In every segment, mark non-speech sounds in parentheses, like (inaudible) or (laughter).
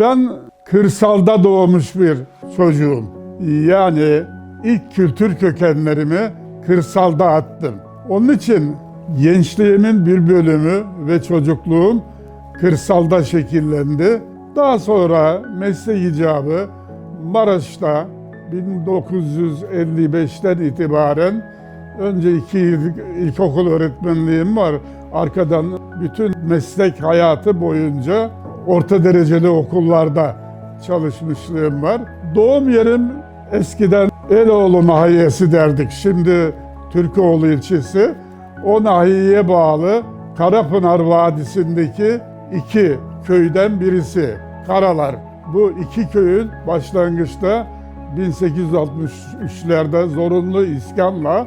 Ben kırsalda doğmuş bir çocuğum. Yani ilk kültür kökenlerimi kırsalda attım. Onun için gençliğimin bir bölümü ve çocukluğum kırsalda şekillendi. Daha sonra meslek icabı Maraş'ta 1955'ten itibaren önce iki ilkokul öğretmenliğim var. Arkadan bütün meslek hayatı boyunca orta dereceli okullarda çalışmışlığım var. Doğum yerim eskiden Eloğlu Nahiyesi derdik. Şimdi Türkoğlu ilçesi. O nahiyeye bağlı Karapınar Vadisi'ndeki iki köyden birisi. Karalar. Bu iki köyün başlangıçta 1863'lerde zorunlu iskanla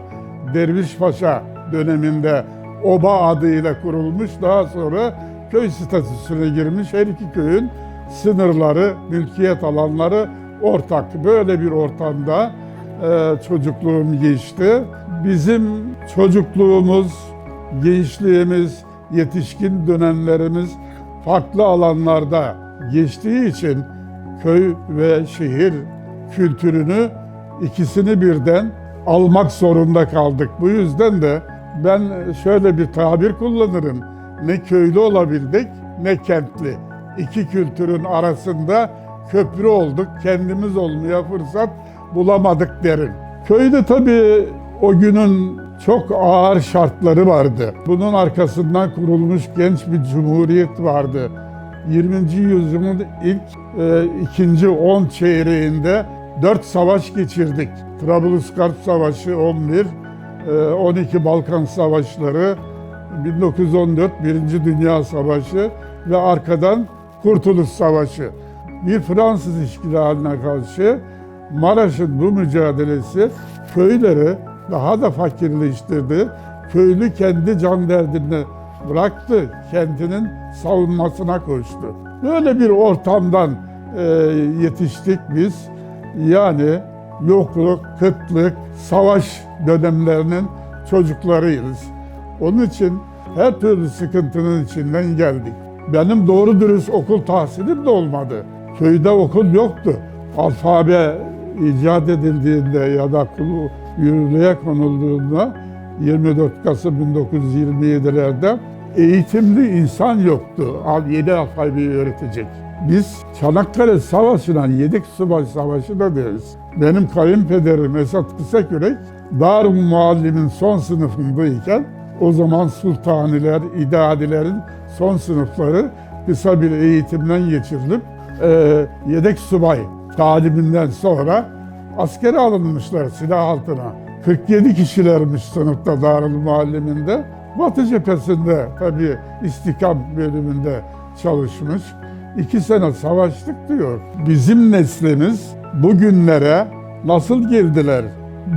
Derviş Paşa döneminde oba adıyla kurulmuş. Daha sonra köy statüsüne girmiş. Her iki köyün sınırları, mülkiyet alanları ortak. Böyle bir ortamda e, çocukluğum geçti. Bizim çocukluğumuz, gençliğimiz, yetişkin dönemlerimiz farklı alanlarda geçtiği için köy ve şehir kültürünü ikisini birden almak zorunda kaldık. Bu yüzden de ben şöyle bir tabir kullanırım. Ne köylü olabildik ne kentli. İki kültürün arasında köprü olduk. Kendimiz olmaya fırsat bulamadık derim. Köyde tabii o günün çok ağır şartları vardı. Bunun arkasından kurulmuş genç bir cumhuriyet vardı. 20. yüzyılın ilk e, ikinci 10 çeyreğinde dört savaş geçirdik. Trablusgarp Savaşı 11, e, 12 Balkan Savaşları, 1914 Birinci Dünya Savaşı ve arkadan Kurtuluş Savaşı. Bir Fransız işgaline karşı Maraş'ın bu mücadelesi köyleri daha da fakirleştirdi. Köylü kendi can derdini bıraktı, kentinin savunmasına koştu. Böyle bir ortamdan e, yetiştik biz. Yani yokluk, kıtlık, savaş dönemlerinin çocuklarıyız. Onun için her türlü sıkıntının içinden geldik. Benim doğru dürüst okul tahsilim de olmadı. Köyde okul yoktu. Alfabe icat edildiğinde ya da kulu yürürlüğe konulduğunda 24 Kasım 1927'lerde eğitimli insan yoktu. Al yeni alfabeyi öğretecek. Biz Çanakkale Savaşı'na Yedek Subay Savaşı da deriz. Benim kayınpederim Esat Kısakürek Darül Muallim'in son sınıfındayken o zaman sultaniler, idadilerin son sınıfları kısa bir eğitimden geçirilip e, yedek subay taliminden sonra askere alınmışlar silah altına. 47 kişilermiş sınıfta Darül Muallim'inde. Batı cephesinde tabii istikam bölümünde çalışmış. İki sene savaştık diyor. Bizim neslimiz bugünlere nasıl girdiler?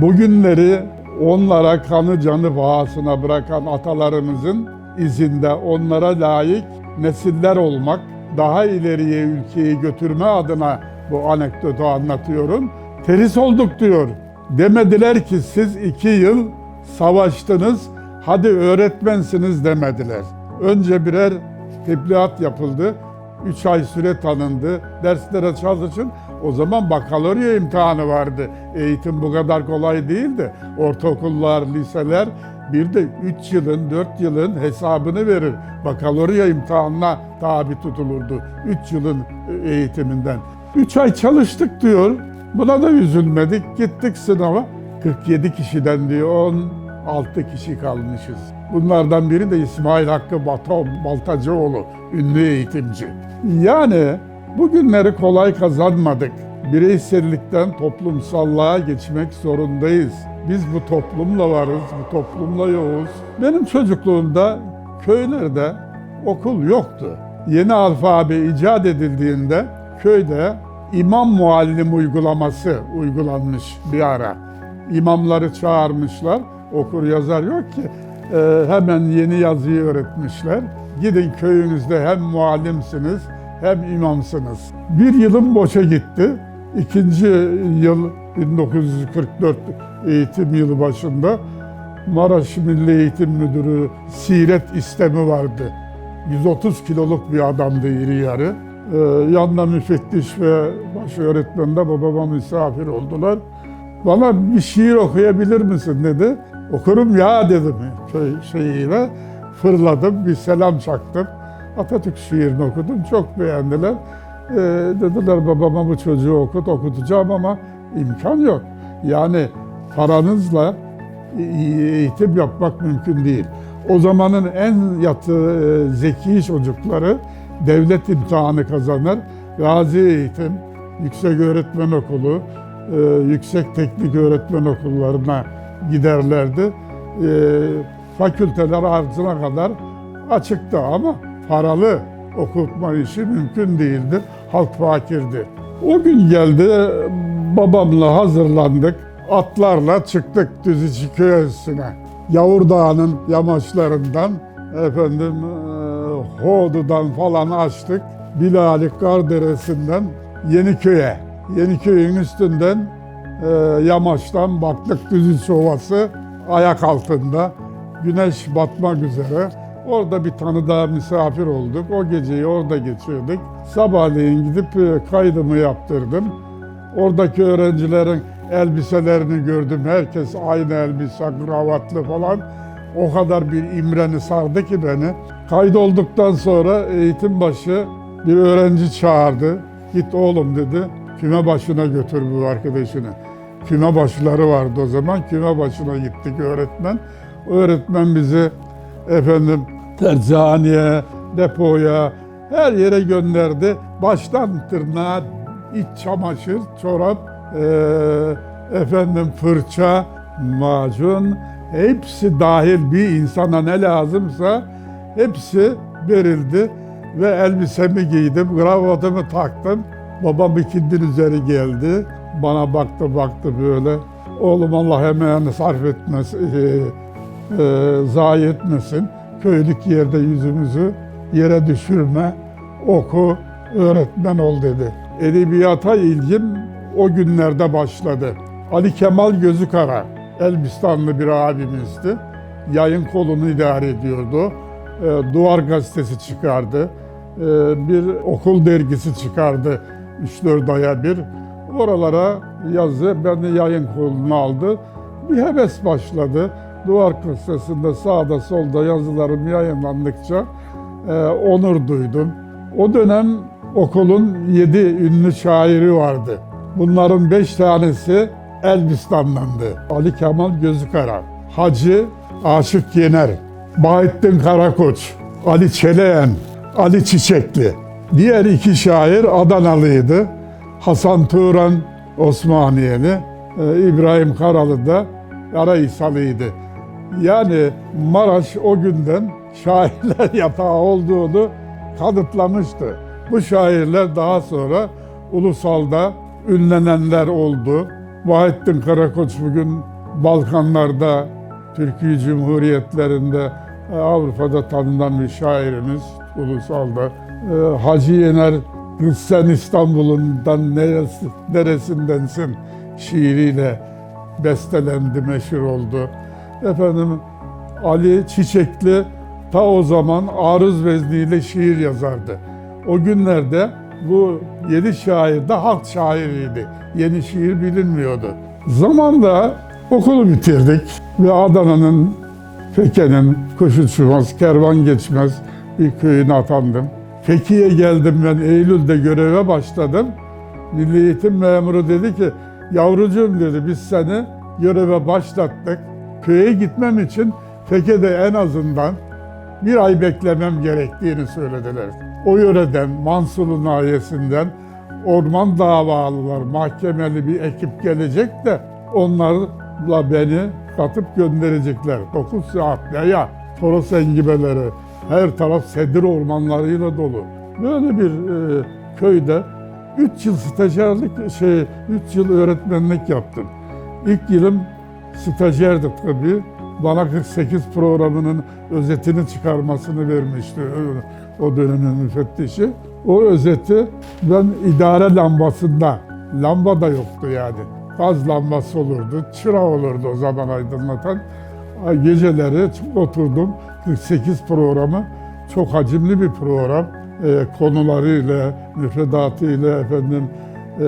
Bugünleri onlara kanı canı pahasına bırakan atalarımızın izinde onlara layık nesiller olmak, daha ileriye ülkeyi götürme adına bu anekdotu anlatıyorum. Teris olduk diyor. Demediler ki siz iki yıl savaştınız, hadi öğretmensiniz demediler. Önce birer tebliğat yapıldı. Üç ay süre tanındı. Derslere çalışın. O zaman bakalorya imtihanı vardı. Eğitim bu kadar kolay değildi. Ortaokullar, liseler bir de 3 yılın, 4 yılın hesabını verir. Bakalorya imtihanına tabi tutulurdu. 3 yılın eğitiminden. 3 ay çalıştık diyor. Buna da üzülmedik. Gittik sınava. 47 kişiden diyor 16 kişi kalmışız. Bunlardan biri de İsmail Hakkı Batom Baltacıoğlu, ünlü eğitimci. Yani bugünleri kolay kazanmadık. Bireysellikten toplumsallığa geçmek zorundayız. Biz bu toplumla varız, bu toplumla yoğuz. Benim çocukluğumda köylerde okul yoktu. Yeni alfabe icat edildiğinde köyde imam muallim uygulaması uygulanmış bir ara. İmamları çağırmışlar, okur yazar yok ki. Ee, hemen yeni yazıyı öğretmişler. Gidin köyünüzde hem muallimsiniz hem imamsınız. Bir yılım boşa gitti. İkinci yıl 1944 eğitim yılı başında Maraş Milli Eğitim Müdürü Siret İstemi vardı. 130 kiloluk bir adamdı iri yarı. Ee, yanında müfettiş ve baş öğretmen de babama misafir oldular. Bana bir şiir okuyabilir misin dedi. Okurum ya dedim köy şeyiyle. Fırladım, bir selam çaktım. Atatürk şiirini okudum, çok beğendiler. Ee, dediler babama bu çocuğu okut, okutacağım ama imkan yok. Yani paranızla eğitim yapmak mümkün değil. O zamanın en yatı e, zeki çocukları devlet imtihanı kazanır. Gazi Eğitim, Yüksek Öğretmen Okulu, e, Yüksek Teknik Öğretmen Okullarına giderlerdi. E, Fakülteler arzına kadar açıktı ama paralı okutma işi mümkün değildir. Halk fakirdi. O gün geldi, babamla hazırlandık. Atlarla çıktık Düziçi Köyü'süne. Yavur Dağı'nın yamaçlarından efendim e, Hoğdu'dan falan açtık. Bilalik Deresi'nden Yeniköy'e. Yeniköy'ün üstünden e, yamaçtan baktık Düziçi Ovası ayak altında. Güneş batmak üzere. Orada bir tane daha misafir olduk. O geceyi orada geçirdik. Sabahleyin gidip e, kaydımı yaptırdım. Oradaki öğrencilerin elbiselerini gördüm. Herkes aynı elbise, kravatlı falan. O kadar bir imreni sardı ki beni. Kaydolduktan sonra eğitim başı bir öğrenci çağırdı. Git oğlum dedi. Küme başına götür bu arkadaşını. Küme başları vardı o zaman. Küme başına gittik öğretmen. Öğretmen bizi efendim tercihhaneye, depoya, her yere gönderdi. Baştan tırnağa iç çamaşır, çorap, eee, efendim fırça, macun hepsi dahil bir insana ne lazımsa hepsi verildi ve elbisemi giydim, kravatımı taktım. Babam ikindin üzeri geldi. Bana baktı baktı böyle. Oğlum Allah emeğini sarf etmez, eee, e, zayi etmesin. Köylük yerde yüzümüzü yere düşürme, oku, öğretmen ol dedi. Edebiyata ilgim o günlerde başladı. Ali Kemal Gözükara, Elbistanlı bir abimizdi. Yayın kolunu idare ediyordu. E, Duvar gazetesi çıkardı. E, bir okul dergisi çıkardı 3-4 aya bir. Oralara yazı beni yayın koluna aldı. Bir heves başladı. Duvar gazetesinde sağda solda yazılarım yayınlandıkça e, onur duydum. O dönem okulun yedi ünlü şairi vardı. Bunların beş tanesi Elbistan'dandı. Ali Kemal Gözükara, Hacı Aşık Yener, Bahattin Karakoç, Ali Çeleyen, Ali Çiçekli. Diğer iki şair Adanalıydı. Hasan Turan Osmaniyeli, e, İbrahim Karalı da Karahisalıydı. Yani Maraş o günden şairler (laughs) yatağı olduğunu kanıtlamıştı. Bu şairler daha sonra ulusalda ünlenenler oldu. Vahettin Karakoç bugün Balkanlarda, Türkiye Cumhuriyetlerinde, e, Avrupa'da tanınan bir şairimiz ulusalda. E, Hacı Yener, "Kız sen İstanbul'undan neresi, neresindensin şiiriyle bestelendi, meşhur oldu. Efendim Ali Çiçekli ta o zaman arız vezniyle şiir yazardı. O günlerde bu yeni şair de halk şairiydi. Yeni şiir bilinmiyordu. Zamanla okulu bitirdik ve Adana'nın, Feke'nin kuş uçmaz, kervan geçmez bir köyüne atandım. Feki'ye geldim ben Eylül'de göreve başladım. Milli Eğitim memuru dedi ki yavrucuğum dedi biz seni göreve başlattık. Köye gitmem için Feke'de en azından bir ay beklemem gerektiğini söylediler. O yöreden, Mansur'un nahiyesinden orman davalılar, mahkemeli bir ekip gelecek de onlarla beni katıp gönderecekler. 9 saat ya Toros engibeleri, her taraf sedir ormanlarıyla dolu. Böyle bir e, köyde 3 yıl stajyerlik, şey, 3 yıl öğretmenlik yaptım. İlk yılım stajyerdi tabii. Bana 48 programının özetini çıkarmasını vermişti o- dönemin müfettişi. O özeti ben idare lambasında, lamba da yoktu yani. Gaz lambası olurdu, çıra olurdu o zaman aydınlatan. Ay, Geceleri oturdum 48 programı, çok hacimli bir program. e, konularıyla, müfredatıyla, efendim e,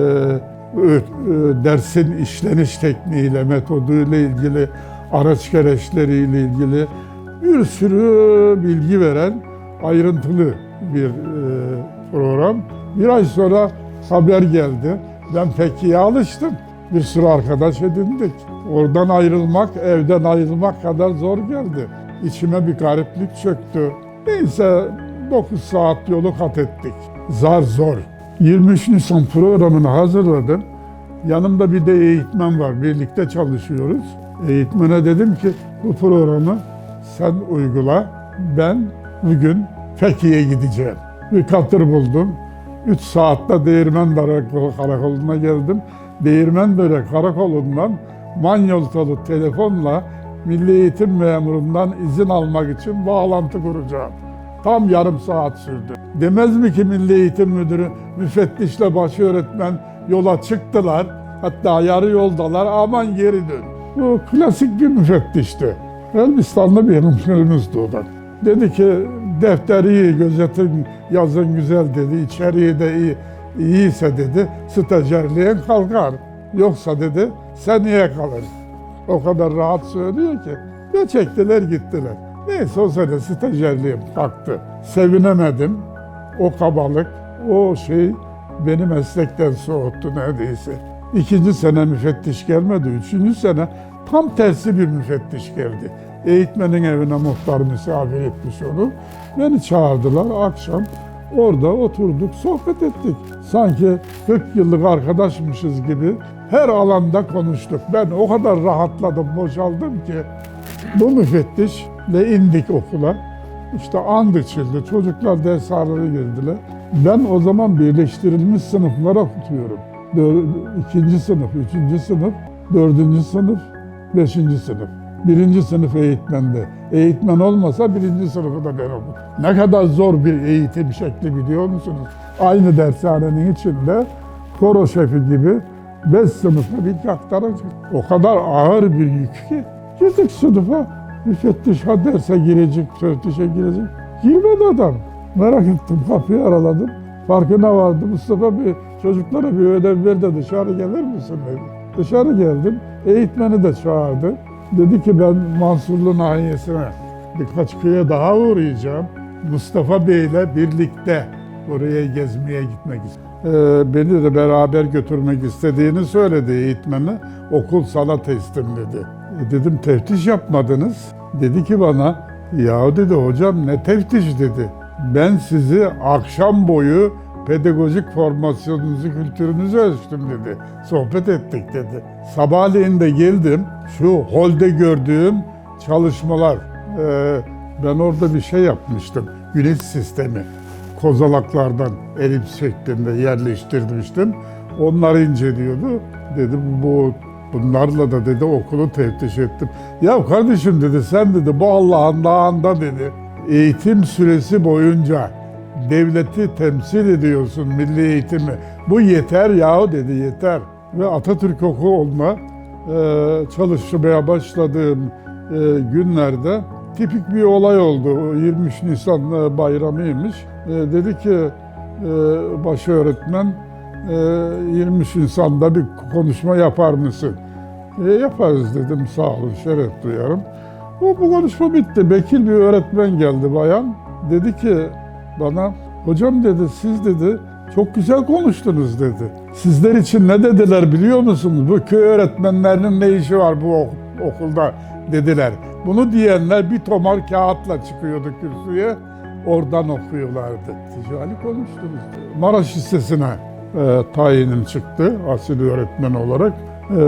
dersin işleniş tekniğiyle, metoduyla ilgili, araç gereçleriyle ilgili bir sürü bilgi veren ayrıntılı bir e, program. Bir ay sonra haber geldi. Ben iyi alıştım. Bir sürü arkadaş edindik. Oradan ayrılmak, evden ayrılmak kadar zor geldi. İçime bir gariplik çöktü. Neyse 9 saat yolu kat ettik. Zar zor. 23 Nisan programını hazırladım. Yanımda bir de eğitmen var. Birlikte çalışıyoruz. Eğitmene dedim ki bu programı sen uygula. Ben bugün Fethiye'ye gideceğim. Bir katır buldum. 3 saatte Değirmendere karakoluna geldim. Değirmendere karakolundan manyoltalı telefonla Milli Eğitim Memuru'ndan izin almak için bağlantı kuracağım. Tam yarım saat sürdü. Demez mi ki Milli Eğitim Müdürü müfettişle başı öğretmen yola çıktılar. Hatta yarı yoldalar aman geri dön. Bu klasik bir müfettişti. Elbistanlı bir hemşerimizdi o da. Dedi ki defteri iyi gözetin yazın güzel dedi. İçeriği de iyi, iyiyse dedi stajyerliğin kalkar. Yoksa dedi seneye kalır. O kadar rahat söylüyor ki. Ve çektiler gittiler. Neyse o sene stajyerliğim kalktı. Sevinemedim. O kabalık, o şey beni meslekten soğuttu neredeyse. İkinci sene müfettiş gelmedi. Üçüncü sene tam tersi bir müfettiş geldi. Eğitmenin evine muhtar misafir etmiş onu. Beni çağırdılar akşam. Orada oturduk, sohbet ettik. Sanki 40 yıllık arkadaşmışız gibi her alanda konuştuk. Ben o kadar rahatladım, boşaldım ki. Bu müfettişle indik okula. İşte and içildi, çocuklar dershaneye girdiler. Ben o zaman birleştirilmiş sınıflara okutuyorum. Dör, ikinci sınıf, üçüncü sınıf, dördüncü sınıf, beşinci sınıf. Birinci sınıf eğitmende. Eğitmen olmasa birinci sınıfı da ben okudum. Ne kadar zor bir eğitim şekli biliyor musunuz? Aynı dershanenin içinde koro şefi gibi beş sınıfı bir aktaracak. O kadar ağır bir yük ki. Girdik sınıfa, müfettiş ha derse girecek, müfettişe girecek. Girmedi adam. Merak ettim, kapıyı araladım. Farkına vardı. Mustafa bir çocuklara bir ödev ver de dışarı gelir misin dedi. Dışarı geldim. Eğitmeni de çağırdı. Dedi ki ben Mansurlu nahiyesine birkaç köye daha uğrayacağım. Mustafa Bey'le birlikte oraya gezmeye gitmek istiyorum. Ee, beni de beraber götürmek istediğini söyledi eğitmeni. Okul sana teslim dedi. E dedim teftiş yapmadınız. Dedi ki bana ya dedi hocam ne teftiş dedi. Ben sizi akşam boyu pedagojik formasyonunuzu, kültürünüzü ölçtüm dedi. Sohbet ettik dedi. Sabahleyin de geldim. Şu holde gördüğüm çalışmalar. Ee, ben orada bir şey yapmıştım. Güneş sistemi. Kozalaklardan elips şeklinde yerleştirmiştim. Onları inceliyordu. Dedim bu bunlarla da dedi okulu teftiş ettim. Ya kardeşim dedi sen dedi bu Allah'ın dağında dedi. Eğitim süresi boyunca devleti temsil ediyorsun milli eğitimi. Bu yeter yahu dedi yeter. Ve Atatürk Okulu'na e, çalışmaya başladığım e, günlerde tipik bir olay oldu. O 23 Nisan e, bayramıymış. Dedi ki başı öğretmen 23 Nisan'da bir konuşma yapar mısın? E, yaparız dedim sağ olun şeref duyarım. Bu, bu konuşma bitti. Bekir bir öğretmen geldi bayan. Dedi ki bana hocam dedi siz dedi çok güzel konuştunuz dedi. Sizler için ne dediler biliyor musunuz? Bu köy öğretmenlerinin ne işi var bu ok- okulda dediler. Bunu diyenler bir tomar kağıtla çıkıyordu kürsüye. Oradan okuyorlardı. Ticari konuştunuz. Maraş Lisesi'ne e, tayinim çıktı asil öğretmen olarak. E,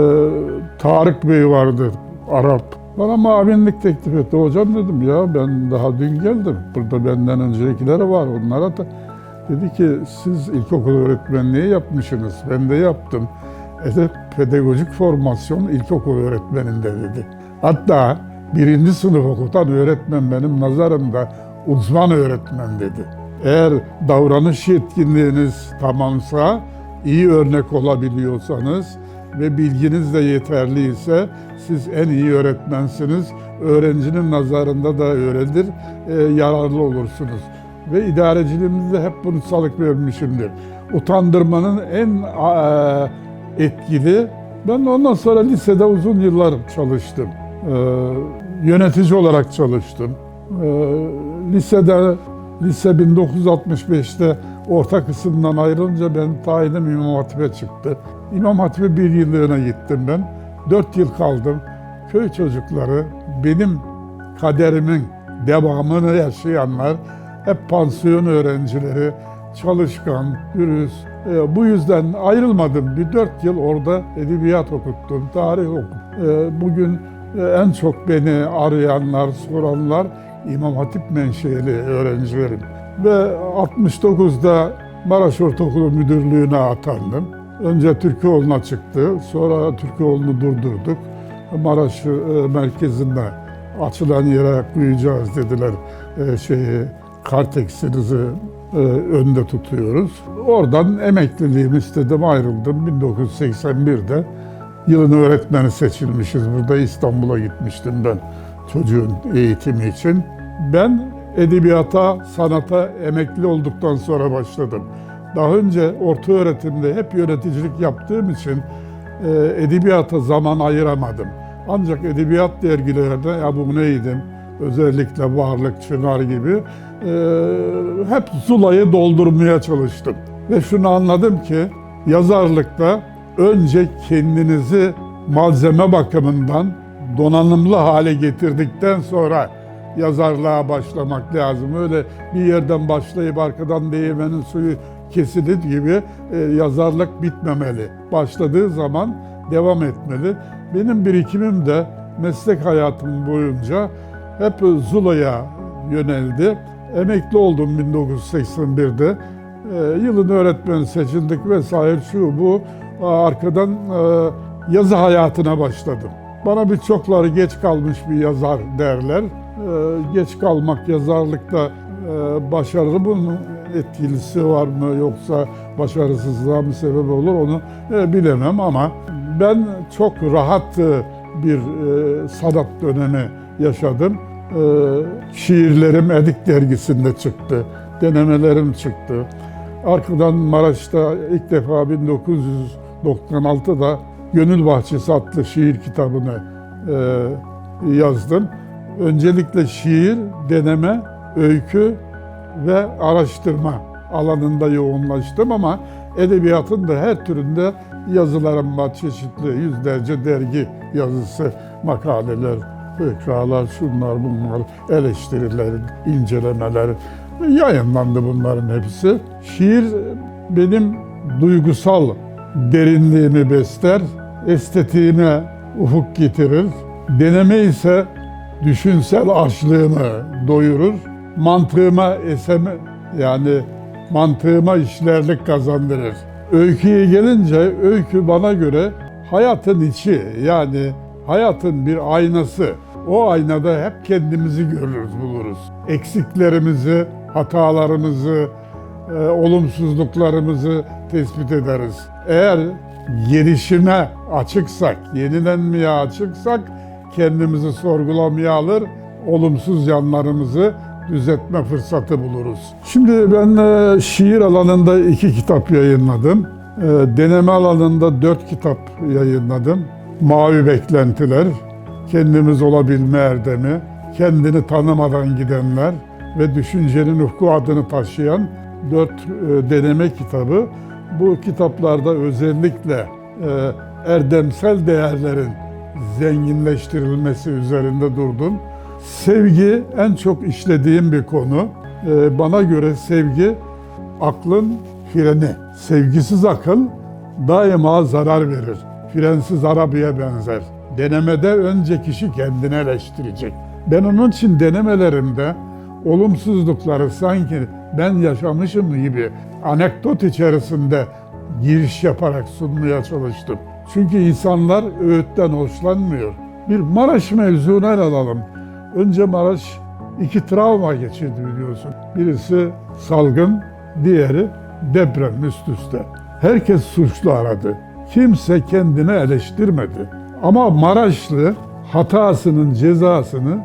Tarık Bey vardı Arap. Bana mavinlik teklif etti. Hocam dedim ya ben daha dün geldim. Burada benden öncekiler var. Onlara da dedi ki siz ilkokul öğretmenliği yapmışsınız. Ben de yaptım. Edep pedagojik formasyon ilkokul öğretmeninde dedi. Hatta birinci sınıf okutan öğretmen benim nazarımda uzman öğretmen dedi. Eğer davranış yetkinliğiniz tamamsa, iyi örnek olabiliyorsanız ve bilginiz de yeterliyse siz en iyi öğretmensiniz. Öğrencinin nazarında da öyledir, e, yararlı olursunuz. ve idareciliğimizde hep bunu salık vermişimdir. Utandırmanın en eee, etkili, ben ondan sonra lisede uzun yıllar çalıştım. Eee, yönetici olarak çalıştım. Eee, lisede, lise 1965'te orta kısımdan ayrılınca ben tayinim İmam Hatip'e çıktı. İmam Hatip'e bir yıllığına gittim ben. Dört yıl kaldım. Köy çocukları benim kaderimin devamını yaşayanlar hep pansiyon öğrencileri, çalışkan, dürüst. E, bu yüzden ayrılmadım. Bir dört yıl orada edebiyat okuttum, tarih okuttum. E, bugün e, en çok beni arayanlar, soranlar İmam Hatip menşeli öğrencilerim. Ve 69'da Maraş Ortaokulu Müdürlüğü'ne atandım. Önce Türkoğlu'na çıktı, sonra Türkoğlu'nu durdurduk. Maraş e, merkezinde açılan yere koyacağız dediler. E, şeyi, karteksinizi e, önde tutuyoruz. Oradan emekliliğimi istedim, ayrıldım. 1981'de yılın öğretmeni seçilmişiz. Burada İstanbul'a gitmiştim ben çocuğun eğitimi için. Ben edebiyata, sanata emekli olduktan sonra başladım. Daha önce orta öğretimde hep yöneticilik yaptığım için e, edebiyata zaman ayıramadım. Ancak edebiyat dergilerinde ya bu neydim, özellikle Varlık, Çınar gibi e, hep Zula'yı doldurmaya çalıştım. Ve şunu anladım ki yazarlıkta önce kendinizi malzeme bakımından donanımlı hale getirdikten sonra yazarlığa başlamak lazım. Öyle bir yerden başlayıp arkadan değirmenin suyu kesilir gibi e, yazarlık bitmemeli. Başladığı zaman devam etmeli. Benim birikimim de meslek hayatım boyunca hep Zula'ya yöneldi. Emekli oldum 1981'de. E, yılın öğretmeni seçildik vesaire şu bu. Arkadan e, yazı hayatına başladım. Bana birçokları geç kalmış bir yazar derler. E, geç kalmak yazarlıkta e, başarılı bunun etkilisi var mı yoksa başarısızlığa mı sebep olur onu e, bilemem ama ben çok rahat e, bir sanat dönemi yaşadım. Şiirlerim Edik dergisinde çıktı, denemelerim çıktı. Arkadan Maraş'ta ilk defa 1996'da Gönül Bahçesi adlı şiir kitabını e, yazdım. Öncelikle şiir, deneme, öykü ve araştırma alanında yoğunlaştım ama edebiyatın da her türünde yazılarım var. Çeşitli yüzlerce dergi yazısı, makaleler, fıkralar, şunlar bunlar, eleştiriler, incelemeler yayınlandı bunların hepsi. Şiir benim duygusal derinliğimi besler, estetiğime ufuk getirir. Deneme ise düşünsel açlığımı doyurur. Mantığıma eseme yani mantığıma işlerlik kazandırır. Öyküye gelince öykü bana göre hayatın içi yani hayatın bir aynası. O aynada hep kendimizi görürüz, buluruz. Eksiklerimizi, hatalarımızı, e, olumsuzluklarımızı tespit ederiz. Eğer gelişime açıksak, yenilenmeye açıksak kendimizi sorgulamaya alır, olumsuz yanlarımızı düzeltme fırsatı buluruz. Şimdi ben e, şiir alanında iki kitap yayınladım. E, deneme alanında dört kitap yayınladım. Mavi Beklentiler, Kendimiz Olabilme Erdemi, Kendini Tanımadan Gidenler ve Düşüncenin Ufku adını taşıyan dört e, deneme kitabı. Bu kitaplarda özellikle e, erdemsel değerlerin zenginleştirilmesi üzerinde durdum. Sevgi en çok işlediğim bir konu. Ee, Bana göre sevgi aklın freni. Sevgisiz akıl daima zarar verir. Frensiz arabaya benzer. Denemede önce kişi kendini eleştirecek. Ben onun için denemelerimde olumsuzlukları sanki ben yaşamışım gibi anekdot içerisinde giriş yaparak sunmaya çalıştım. Çünkü insanlar öğütten hoşlanmıyor. Bir Maraş mevzunu ele alalım. Önce Maraş iki travma geçirdi biliyorsun. Birisi salgın, diğeri deprem üst üste. Herkes suçlu aradı. Kimse kendini eleştirmedi. Ama Maraşlı hatasının cezasını,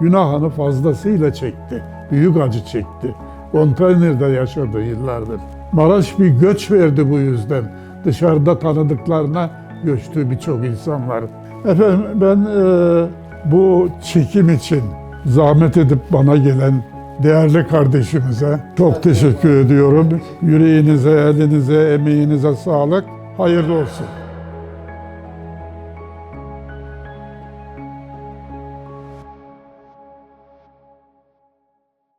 günahını fazlasıyla çekti. Büyük acı çekti. Konteyner'de yaşadı yıllardır. Maraş bir göç verdi bu yüzden. Dışarıda tanıdıklarına göçtü birçok insanlar. Efendim ben e, bu çekim için zahmet edip bana gelen değerli kardeşimize çok teşekkür ediyorum. Yüreğinize, elinize, emeğinize sağlık. Hayırlı olsun.